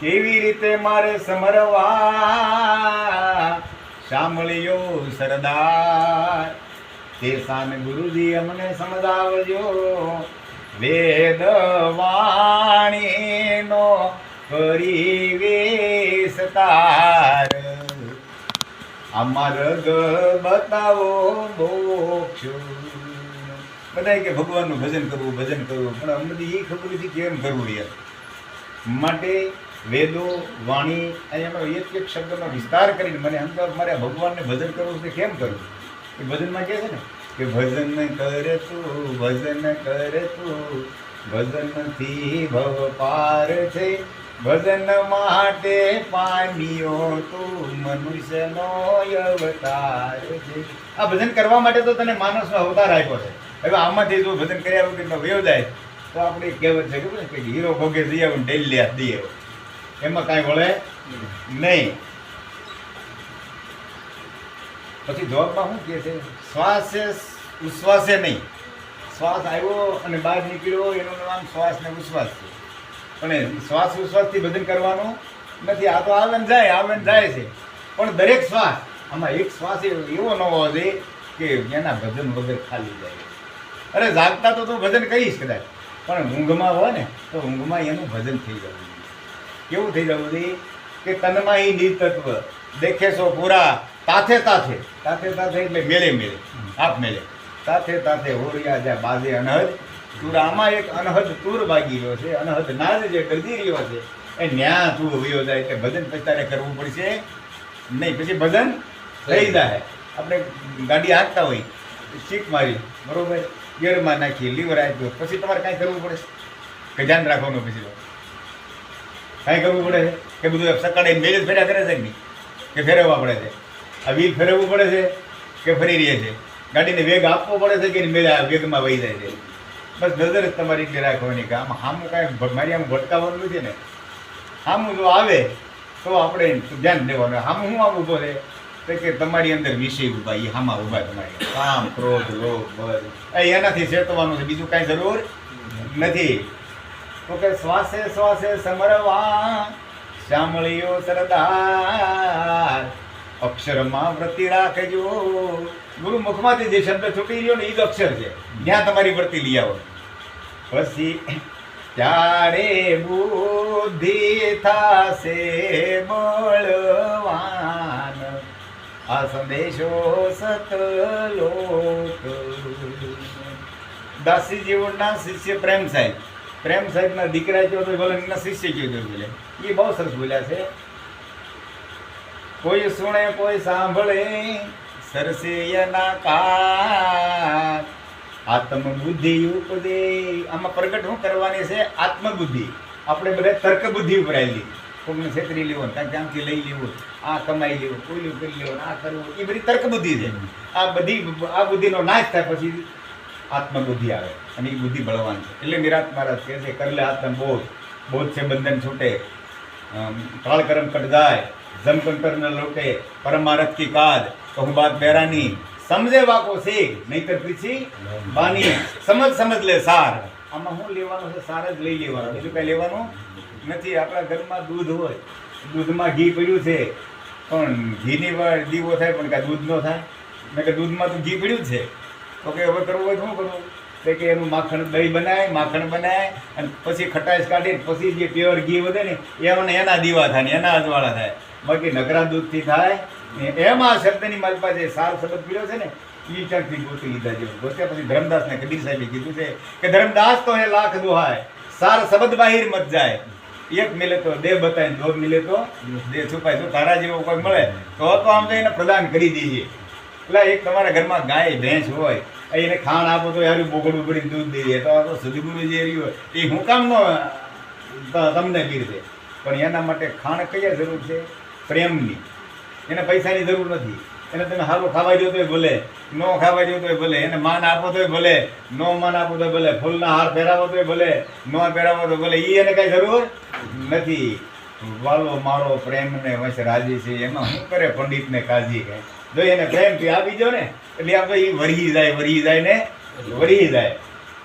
કેવી રીતે મારે સમરવા સાંભળ્યો સરદાર. તે સાન ગુરુજી અમને સમજાવજો. વેદ વાણીનો પરિવેશ તાર. ગ બતાવો મોક્ષ. બધાય કે ભગવાનનું ભજન કરવું ભજન કરવું, પણ અમને એ ખબર નથી કેમ કરવું યાર માટે વેદો, વાણી અને એનો એક એક શબ્દનો વિસ્તાર કરીને મને અંદર મારે ભગવાનને ભજન કરવું છે, કેમ કરવું? એ ભજનમાં કહે છે ને કે ભજન કરે તું, ભજન કરે તું, ભજનથી ભવ પાર છે. ભજન માટે પામ્યો તું મનુષ્યનો અવતાર છે. આ ભજન કરવા માટે તો તને માણસનો અવતાર આપ્યો છે. હવે આમાંથી જો ભજન કર્યા વગર વયો જાય. તો આપણે કહેવત છે કે હીરો ભોગે જઈ આવું ડેલી દઈએ એમાં કાંઈ વળે નહીં. પછી જવાબમાં શું કહે છે? શ્વાસે ઉશ્વાસે નહીં. શ્વાસ આવ્યો અને બહાર નીકળ્યો, એનું નામ શ્વાસ ને ઉશ્વાસ છે. પણ શ્વાસ ઉશ્વાસથી ભજન કરવાનું નથી, આ તો આવે ને જાય આવે ને જાય છે. પણ દરેક શ્વાસ, આમાં એક શ્વાસ એવો ન હોવો જોઈએ કે એના ભજન વગર ખાલી જાય. અરે જાગતા તો તું ભજન કરીશ કદાચ, પણ ઊંઘમાં હોય ને, તો ઊંઘમાં એનું ભજન થઈ જવું કેવું થઈ જવું જોઈએ કે તનમાં એ નિર તત્વ દેખે સો પૂરા તાથે તાથે. તાથે તાથે એટલે મેળે મેળે. આપ મેળે. તાથે તાથે હોરિયા જ્યાં બાજે અનહદ તુર આમાં એક અનહદ તુર ભાગી રહ્યો છે. અનહદ નાદ જે ગરજી રહ્યો છે એ ન્યા તું વયો જાય એટલે ભજન પછી તારે કરવું પડશે. નહીં પછી ભજન થઈ જાય. આપણે ગાડી હાંકતા હોય ચીક મારી બરોબર? ગેરમાં નાખી લીવર આપ્યો પછી તમારે કાંઈ કરવું પડે? કે ધ્યાન રાખવાનું પછી કાંઈ કરવું પડે છે? કે બધું સકાળે જ ફેર્યા કરે છે કે નહીં? કે ફેરવવા પડે છે? આ વ્હીલ ફેરવવું પડે છે કે ફરી રહે છે? ગાડીને વેગ આપવો પડે છે કે આ વેગમાં વહી જાય છે. બસ નજર જ તમારી રીતે રાખવાની કે આમ સામું કાંઈ મારી આમ ભટકાવવાનું નથી ને? સામું જો આવે તો આપણે ધ્યાન દેવાનું. સામું શું આમ ઊભો રહે તો કે તમારી અંદર વિષય ઊભા એ હામાં ઊભા તમારી. કામ ક્રોધ લોભ બળ એનાથી ચેતવાનું છે. બીજું કાંઈ જરૂર નથી. તો કે શ્વાસે શ્વાસે સમરવા, શ્યામળીઓ સરદાર. અક્ષરમાં વૃત્તિ રાખજો. ગુરુ મુખમાંથી જે શબ્દ છૂટી ગયો ને એ જ અક્ષર છે. જ્યાં તમારી વૃત્તિ લઈ આવો. પછી ત્યારે બુદ્ધિ થશે બળવાન. આ સંદેશો સતલોક. દાસીજીઓના શિષ્ય પ્રેમ સાહેબ પ્રેમ સાહેબના દીકરા કયો તો શિષ્ય કયો તો બોલે એ બહુ સરસ બોલ્યા છે. કોઈ સુણે, કોઈ સાંભળે, સરસે કા આત્મબુદ્ધિ ઉપદે. આમાં પ્રગટ શું કરવાની છે? આત્મબુદ્ધિ. આપણે બધા તર્ક બુદ્ધિ ઉપરાયેલી કોઈને છેતરી લેવો ત્યાં ત્યાંથી લઈ લેવું, આ કમાઈ લેવું કોઈલું કરી લેવું આ કરવું એ બધી તર્ક બુદ્ધિ છે આ બધી, આ બુદ્ધિનો નાશ થાય પછી આત્મબુદ્ધિ આવે અને એ બુદ્ધિ બળવાન છે. એટલે નિરાત મહારાજ કહે છે, કરલે આત્મ બોધ છે બંધન છૂટે. કાળ કરમ કટ જાય જમકંકર ન લોટે પરમારથ કી કાદ. કહું બાત બેરાની સમજે વાકો શીખ નહીતર પીછી બાની. સમજ સમજ લે સાર. આમાં શું લેવાનું છે, સાર જ લઈ લેવાનું. બીજું કાંઈ લેવાનું નથી. આપણા ઘરમાં દૂધ હોય, દૂધમાં ઘી પડ્યું છે. પણ ઘીની દીવો થાય, પણ કાંઈ દૂધ ન થાય. મેં કે દૂધમાં તો ઘી પડ્યું છે. તો કે હવે કરવું હોય શું કરવું? તો કે એનું માખણ દહીં બનાય, માખણ બનાય, અને પછી ખટાશ કાઢી પછી જે પ્યોર ઘી વધે ને એમને એના દીવા થાય ને એના અજવાળા થાય. બાકી નકરા દૂધથી થાય ને એમાં શબ્દની મારી પાસે સાર શબ્દ પીડ્યો છે ને એ ક્યાંકથી ગોતી લીધા જેવું. ગોત્યા પછી ધર્મદાસને કબીર સાહેબે કીધું છે કે ધર્મદાસ તો એ લાખ દુહાય. સાર શબ્દ બાહિર મત જાય. એક મિલે તો દેહ બતાય દો મિલે તો દેહ છુપાય. તો તારા જેવો કોઈ મળે, તો તો આમ તો એને પ્રદાન કરી દઈએ એટલે એક તમારા ઘરમાં ગાય, ભેંસ હોય એને ખાણ આપો તો યાર બોગડું પડી દૂધ દઈએ. તો આ તો સદગુરુ જે રહ્યું હોય. એ હું કામ ન તમને પીરશે પણ એના માટે ખાણ કયા જરૂર છે? પ્રેમની. એને પૈસાની જરૂર નથી. એને તમે સારું ખાવા દો તોય ભલે, ન ખાવા દો તોય ભલે, એને માન આપો તોય ભલે, ન માન આપો તોય ભલે, ફૂલના હાર પહેરાવો તોય ભલે, ન પહેરાવો તો ભલે એ એને કાંઈ જરૂર નથી. વાલો મારો પ્રેમને વશ રાજી છે. એમાં શું કરે પંડિતને કાળજી કે જો એને પ્રેમથી આપી દો ને, એટલે આપણે એ વરી જાય વરી જાય ને વરી જાય.